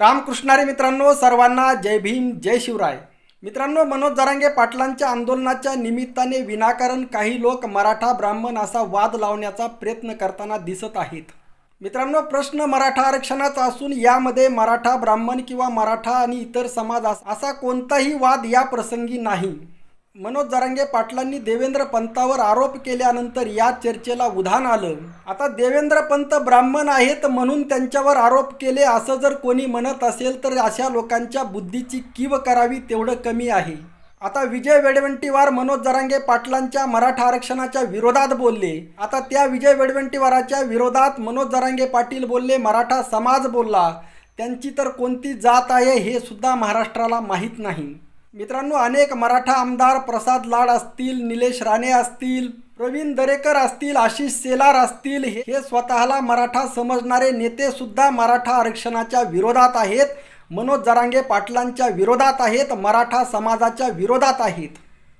रामकृष्णारे मित्रांनो सर्वांना जय भीम जय शिवराय. मित्रांनो मनोज जरांगे पाटलांच्या आंदोलनाच्या निमित्ताने विनाकारण काही लोक मराठा ब्राह्मण असा वाद लावण्याचा प्रयत्न करताना दिसत आहेत. मित्रांनो प्रश्न मराठा आरक्षणाचा असून यामध्ये मराठा ब्राह्मण किंवा मराठा आणि इतर समाज असा कोणताही वाद या प्रसंगी नाही. मनोज जरांगे पाटलांनी देवेंद्र पंतावर आरोप केल्यानंतर या चर्चेला उधाण आलं. आता देवेंद्र पंत ब्राह्मण आहेत म्हणून त्यांच्यावर आरोप केले असं जर कोणी म्हणत असेल तर अशा लोकांच्या बुद्धीची कीव करावी तेवढं कमी आहे. आता विजय वेडवंटीवार मनोज जरांगे पाटलांच्या मराठा आरक्षणाच्या विरोधात बोलले. आता त्या विजय वेडवंटीवाराच्या विरोधात मनोज जरांगे पाटील बोलले मराठा समाज बोलला. त्यांची तर कोणती जात आहे हे सुद्धा महाराष्ट्राला माहीत नाही. मित्रांनो अनेक मराठा आमदार प्रसाद लाड असतील निलेश राणे असतील प्रवीण दरेकर असतील आशिष सेलार असतील हे स्वतःला मराठा समजणारे नेते सुद्धा मराठा आरक्षणाच्या विरोधात आहेत. मनोज जरांगे पाटलांच्या विरोधात आहेत मराठा समाजाच्या विरोधात आहेत.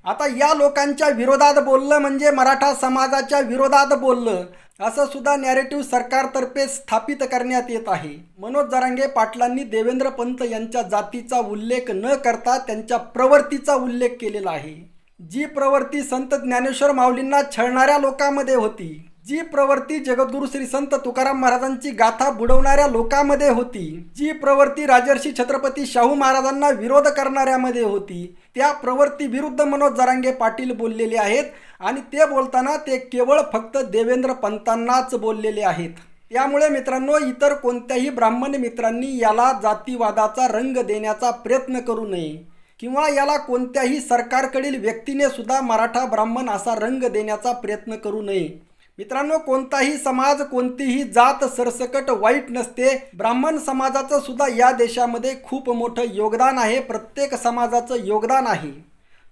आता या लोकांच्या विरोधात बोललं म्हणजे मराठा समाजाच्या विरोधात बोललं असं सुद्धा नॅरेटिव्ह सरकारतर्फे स्थापित करण्यात येत आहे. मनोज जरांगे पाटलांनी देवेंद्र पंत यांच्या जातीचा उल्लेख न करता त्यांच्या प्रवृत्तीचा उल्लेख केलेला आहे. जी प्रवृत्ती संत ज्ञानेश्वर माऊलींना छळणाऱ्या लोकांमध्ये होती जी प्रवृत्ती जगद्गुरु श्री संत तुकाराम महाराजांची गाथा बुडवणाऱ्या लोकांमध्ये होती जी प्रवृत्ती राजर्षी छत्रपती शाहू महाराजांना विरोध करणाऱ्यामध्ये होती त्या प्रवृत्तीविरुद्ध मनोज जरांगे पाटील बोललेले आहेत आणि ते बोलताना ते केवळ फक्त देवेंद्र पंतांनाच बोललेले आहेत. त्यामुळे मित्रांनो इतर कोणत्याही ब्राह्मण मित्रांनी याला जातीवादाचा रंग देण्याचा प्रयत्न करू नये किंवा याला कोणत्याही सरकारकडील व्यक्तीने सुद्धा मराठा ब्राह्मण असा रंग देण्याचा प्रयत्न करू नये. मित्रांनो कोणताही समाज कोणतीही जात सरसकट वाईट नसते. ब्राह्मण समाजाचं सुद्धा या देशामध्ये खूप मोठं योगदान आहे. प्रत्येक समाजाचं योगदान आहे.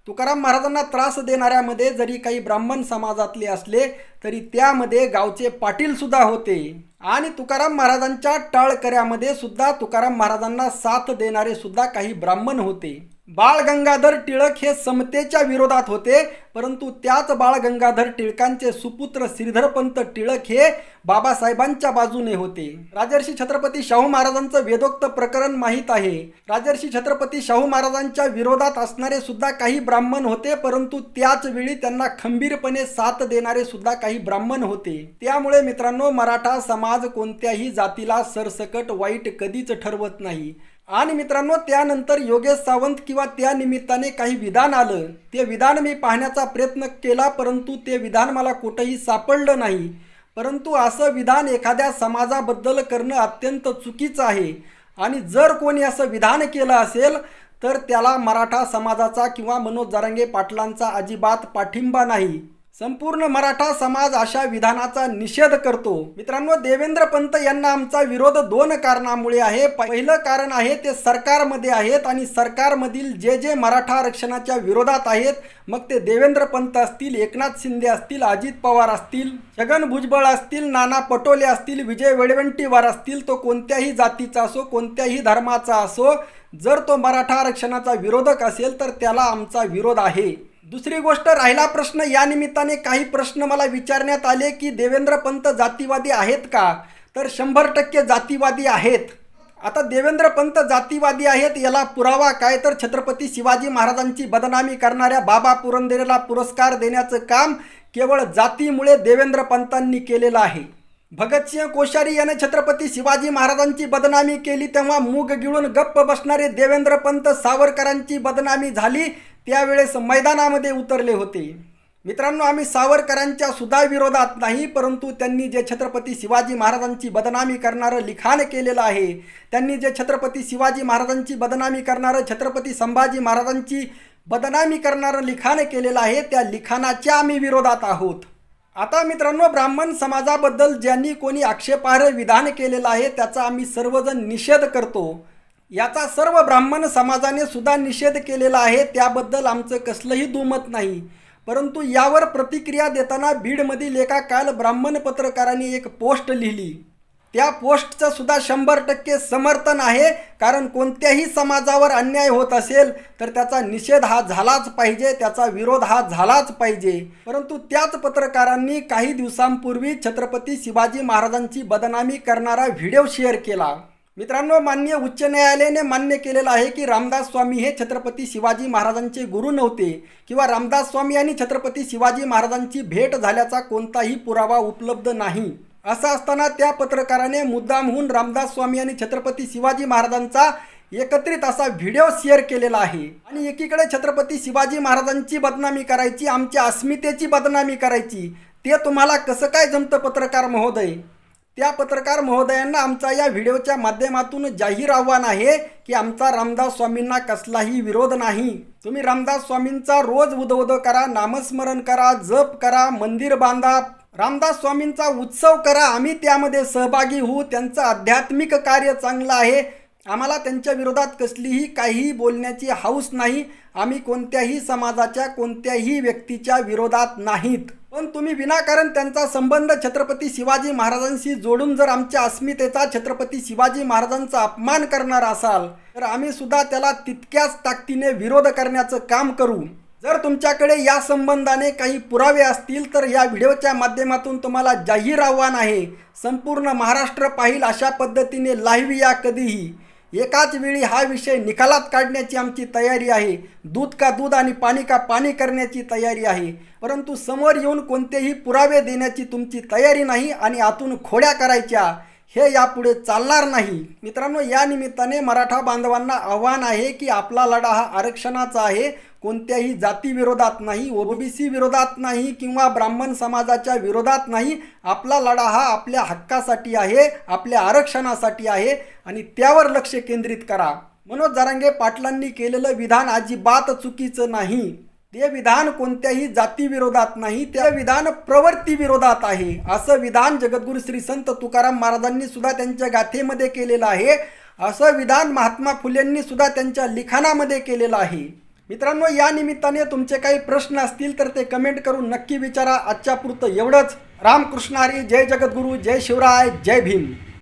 तुकाराम महाराजांना त्रास देणाऱ्यामध्ये जरी काही ब्राह्मण समाजातले असले तरी त्यामध्ये गावचे पाटील सुद्धा होते. आणि तुकाराम महाराजांच्या टाळकऱ्यामध्ये सुद्धा तुकाराम महाराजांना साथ देणारे सुद्धा काही ब्राह्मण होते. बाळ गंगाधर टिळक हे समतेच्या विरोधात होते परंतु त्याच बाळ गंगाधर टिळकांचे सुपुत्र श्रीधरपंत टिळक हे बाबासाहेबांच्या बाजूने होते. राजर्षी छत्रपती शाहू महाराजांचं वेदोक्त प्रकरण माहीत आहे. राजर्षी छत्रपती शाहू महाराजांच्या विरोधात असणारे सुद्धा काही ब्राह्मण होते परंतु त्याच वेळी त्यांना खंबीरपणे साथ देणारे सुद्धा काही ब्राह्मण होते. त्यामुळे मित्रांनो मराठा समाज कोणत्याही जातीला सरसकट वाईट कधीच ठरवत नाही. आणि मित्रांनो त्यानंतर योगेश सावंत किंवा त्या निमित्ताने काही विधान आलं. ते विधान मी पाहण्याचा प्रयत्न केला परंतु ते विधान मला कुठंही सापडलं नाही. परंतु असं विधान एखाद्या समाजाबद्दल करणं अत्यंत चुकीचं आहे. आणि जर कोणी असं विधान केलं असेल तर त्याला मराठा समाजाचा किंवा मनोज जारंगे पाटलांचा अजिबात पाठिंबा नाही. संपूर्ण मराठा समाज अशा विधानाचा निषेध करतो. मित्रांनो देवेंद्र पंत यांना आमचा विरोध दोन कारणामुळे आहे. पहिलं कारण आहे ते सरकारमध्ये आहेत आणि सरकारमधील जे जे मराठा आरक्षणाच्या विरोधात आहेत मग ते देवेंद्र पंत असतील एकनाथ शिंदे असतील अजित पवार असतील छगन भुजबळ असतील नाना पटोले असतील विजय वडेवंटीवार असतील तो कोणत्याही जातीचा असो कोणत्याही धर्माचा असो जर तो मराठा आरक्षणाचा विरोधक असेल तर त्याला आमचा विरोध आहे. दुसरी गोष्ट राहिला प्रश्न या निमित्ताने काही प्रश्न मला विचारण्यात आले की देवेंद्र पंत जातीवादी आहेत का? तर शंभर टक्के जातीवादी आहेत. आता देवेंद्र पंत जातीवादी आहेत याला पुरावा काय? तर छत्रपती शिवाजी महाराजांची बदनामी करणाऱ्या बाबा पुरंदरेला पुरस्कार देण्याचं काम केवळ जातीमुळे देवेंद्र पंतांनी केलेलं आहे. भगतसिंह कोश्यारी याने छत्रपती शिवाजी महाराजांची बदनामी केली तेव्हा मूग गिळून गप्प बसणारे देवेंद्र पंत सावरकरांची बदनामी झाली त्यावेळेस मैदानामध्ये उतरले होते. मित्रांनो आम्ही सावरकरांच्या सुद्धा विरोधात नाही परंतु त्यांनी जे छत्रपती शिवाजी महाराजांची बदनामी करणारं लिखाण केलेलं आहे त्यांनी जे छत्रपती शिवाजी महाराजांची बदनामी करणारं छत्रपती संभाजी महाराजांची बदनामी करणारं लिखाण केलेलं आहे त्या लिखाणाच्या आम्ही विरोधात आहोत. आता मित्रांनो ब्राह्मण समाजाबद्दल ज्यांनी कोणी आक्षेपार्ह विधान केलेलं आहे त्याचा आम्ही सर्वजण निषेध करतो. याचा सर्व ब्राह्मण समाजाने सुद्धा निषेध केलेला आहे. त्याबद्दल आमचं कसलंही दुमत नाही. परंतु यावर प्रतिक्रिया देताना बीडमधील एका काल ब्राह्मण पत्रकारांनी एक पोस्ट लिहिली. त्या पोस्टचं सुद्धा शंभर टक्के समर्थन आहे. कारण कोणत्याही समाजावर अन्याय होत असेल तर त्याचा निषेध हा झालाच पाहिजे त्याचा विरोध हा झालाच पाहिजे. परंतु त्याच पत्रकारांनी काही दिवसांपूर्वी छत्रपती शिवाजी महाराजांची बदनामी करणारा व्हिडिओ शेअर केला. मित्रांनो मान्य उच्च न्यायालयाने मान्य केलेलं आहे की रामदास स्वामी हे छत्रपती शिवाजी महाराजांचे गुरु नव्हते किंवा रामदास स्वामी आणि छत्रपती शिवाजी महाराजांची भेट झाल्याचा कोणताही पुरावा उपलब्ध नाही. असं असताना त्या पत्रकाराने मुद्दामहून रामदास स्वामी आणि छत्रपती शिवाजी महाराजांचा एकत्रित असा व्हिडिओ शेअर केलेला आहे. आणि एकीकडे छत्रपती शिवाजी महाराजांची बदनामी करायची आमच्या अस्मितेची बदनामी करायची ते तुम्हाला कसं काय जमतं पत्रकार महोदय? त्या पत्रकार महोदयांना आमचा या व्हिडिओच्या माध्यमातून जाहीर आव्हान आहे की आमचा रामदास स्वामींना कसलाही विरोध नाही. तुम्ही रामदास स्वामींचा रोज उदवद करा नामस्मरण करा जप करा मंदिर बांधा. रामदास स्वामींचा उत्सव करा. आम्ही त्यामध्ये सहभागी होऊ. त्यांचं आध्यात्मिक कार्य चांगलं आहे. आम्हाला त्यांच्या विरोधात कसलीही काहीही बोलण्याची हाऊस नाही. आम्ही कोणत्याही समाजाच्या कोणत्याही व्यक्तीच्या विरोधात नाहीत. पण तुम्ही विनाकारण त्यांचा संबंध छत्रपती शिवाजी महाराजांशी जोडून जर आमच्या अस्मितेचा छत्रपती शिवाजी महाराजांचा अपमान करणार असाल तर आम्ही सुद्धा त्याला तितक्याच ताकदीने विरोध करण्याचं काम करू. जर तुमच्याकडे या संबंधाने काही पुरावे असतील तर या व्हिडिओच्या माध्यमातून तुम्हाला जाहीर आव्हान आहे. संपूर्ण महाराष्ट्र पाहिल अशा पद्धतीने लाईव्ह या कधीही. एकाच वेळी हा विषय निकालात काढण्याची आमची तयारी आहे. दूध का दूध आणि पाणी का पाणी करण्याची तयारी आहे. परंतु समोर येऊन कोणतेही पुरावे देण्याची तुमची तयारी नाही आणि आतून खोड्या करायच्या. हे यापुढे चालणार नाही. मित्रांनो या निमित्ताने मराठा बांधवांना आव्हान आहे की आपला लढा हा आरक्षणाचा आहे. कोणत्याही जातीविरोधात नाही ओबीसी विरोधात नाही किंवा ब्राह्मण समाजाच्या विरोधात नाही. आपला लढा हा आपल्या हक्कासाठी आहे आपल्या आरक्षणासाठी आहे आणि त्यावर लक्ष केंद्रित करा. मनोज जरांगे पाटलांनी केलेलं विधान अजिबात चुकीचं नाही. ते विधान कोणत्याही जातीविरोधात नाही ते विधान प्रवृत्तीविरोधात आहे. असं विधान जगद्गुरु श्री संत तुकाराम महाराजांनी सुद्धा त्यांच्या गाथेमध्ये केलेलं आहे. असं विधान महात्मा फुलेंनी सुद्धा त्यांच्या लिखाणामध्ये केलेलं आहे. मित्रांनो या निमित्ताने तुमचे काही प्रश्न असतील तर ते कमेंट करून नक्की विचारा. आजच्या पुरतं एवढंच. रामकृष्ण हरी जय जगद्गुरू जय शिवराय जय भीम.